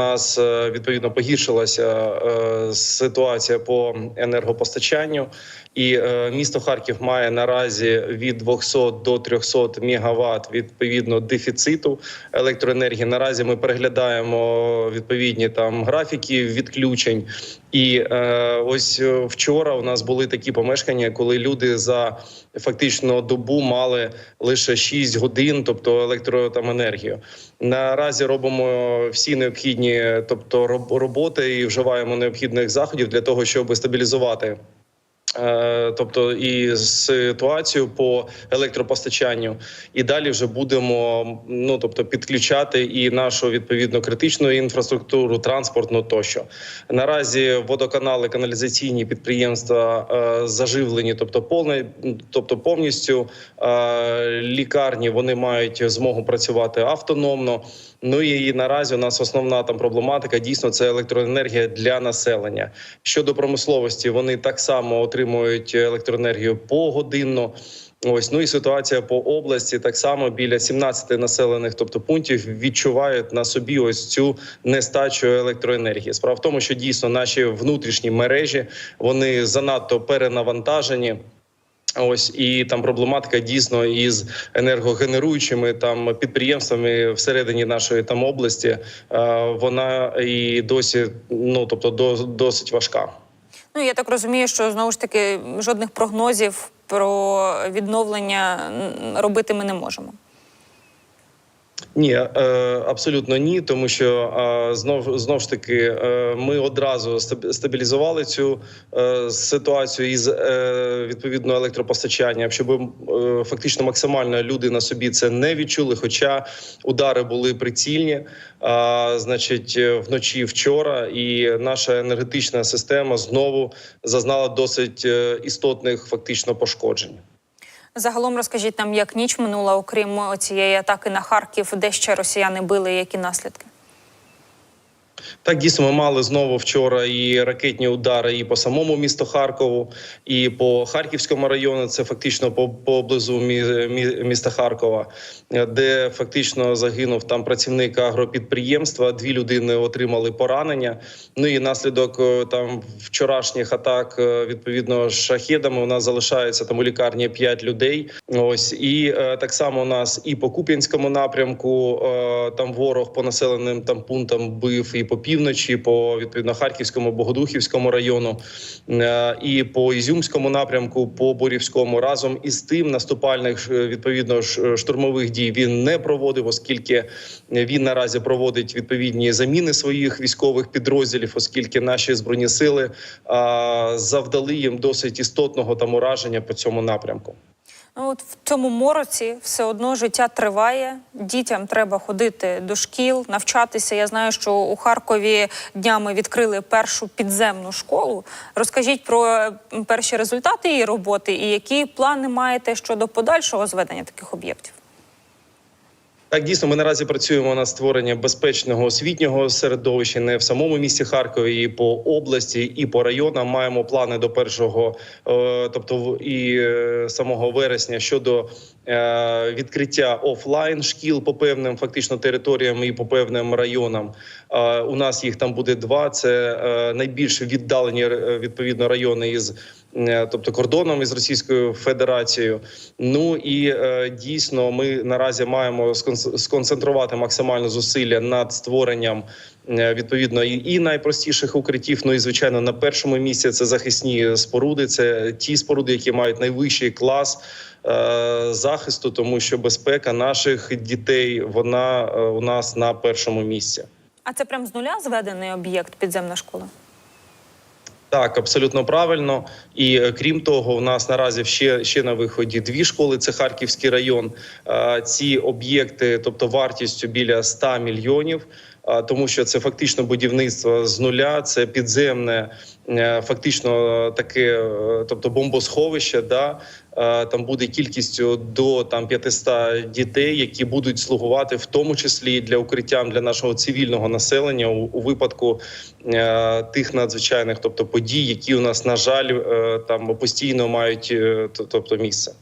нас е, відповідно погіршилася е, ситуація по енергопостачанню, і е, місто Харків має наразі від 200 до 300 мегаватт відповідно дефіциту електроенергії. Наразі ми переглядаємо відповідні там графіки відключень. І е, ось е, вчора у нас були такі помешкання, коли люди за фактично добу мали лише 6 годин, тобто електро там енергію. Наразі робимо всі необхідні, тобто роботи і вживаємо необхідних заходів для того, щоб стабілізувати. Е, Тобто і ситуацію по електропостачанню, і далі вже будемо ну тобто підключати і нашу відповідно критичну інфраструктуру, транспортну тощо. Наразі водоканали, каналізаційні підприємства е, заживлені, тобто повне, тобто повністю е, лікарні вони мають змогу працювати автономно. Ну і наразі у нас основна там проблематика дійсно це електроенергія для населення. Щодо промисловості, вони так само отримують електроенергію погодинно. Ось ну і ситуація по області так само біля 17 населених, тобто пунктів, відчувають на собі ось цю нестачу електроенергії. Справа в тому, що дійсно наші внутрішні мережі вони занадто перенавантажені. Ось і там проблематика дійсно із енергогенеруючими там підприємствами всередині нашої там області. Вона і досі ну тобто до, досить важка. Ну я так розумію, що знову ж таки жодних прогнозів про відновлення робити ми не можемо. Ні, е, абсолютно ні, тому що е, знов знов ж таки е, ми одразу стаб- стабілізували цю ситуацію із відповідно електропостачанням, щоб фактично максимально люди на собі це не відчули. Хоча удари були прицільні, значить, вночі вчора, і наша енергетична система знову зазнала досить істотних фактично пошкоджень. Загалом розкажіть нам, як ніч минула, окрім цієї атаки на Харків, де ще росіяни били, які наслідки? Так, дійсно, ми мали знову вчора і ракетні удари і по самому місту Харкову, і по Харківському району. Це фактично по поблизу мі- мі- міста Харкова, де фактично загинув там працівник агропідприємства. Дві людини отримали поранення. Ну і наслідок е, там вчорашніх атак е, відповідно шахедами. У нас залишається там у лікарні 5 людей. Ось і е, так само у нас і по Куп'янському напрямку там ворог по населеним там пунктам бив і по півночі, по відповідно Харківському, Богодухівському району, е, і по Ізюмському напрямку, по Борівському. Разом із тим наступальних е, відповідно ш- штурмових дій він не проводив, оскільки він наразі проводить відповідні заміни своїх військових підрозділів, оскільки наші збройні сили завдали їм досить істотного там ураження по цьому напрямку. Ну, от в цьому мороці все одно життя триває. Дітям треба ходити до шкіл, навчатися. Я знаю, що у Харкові днями відкрили першу підземну школу. Розкажіть про перші результати її роботи і які плани маєте щодо подальшого зведення таких об'єктів. Так, дійсно, ми наразі працюємо над створенням безпечного освітнього середовища не в самому місті Харкові, і по області, і по районам. Маємо плани до першого, е, тобто і е, самого вересня щодо е, відкриття офлайн шкіл по певним фактично територіям і по певним районам. У нас їх там буде два. Це найбільш віддалені відповідно райони із. Е, Тобто кордоном із Російською Федерацією, ну і е, дійсно, ми наразі маємо сконцентрувати максимально зусилля над створенням е, відповідно і, найпростіших укриттів. Ну і звичайно, на першому місці це захисні споруди. Це ті споруди, які мають найвищий клас захисту, тому що безпека наших дітей вона у нас на першому місці. А це прям з нуля зведений об'єкт підземна школа. Так, абсолютно правильно. І е, крім того, у нас наразі ще, ще на виході дві школи. Це Харківський район. Е, Ці об'єкти, тобто вартістю біля 100 мільйонів. е, Тому що це фактично будівництво з нуля, це підземне, фактично е, таке, е, тобто бомбосховище. Да? Е, Там буде кількістю до там 500 дітей, які будуть слугувати в тому числі для укриттям для нашого цивільного населення у, у випадку е, тих надзвичайних, тобто подій, які у нас на жаль е, там постійно мають е, тобто місце.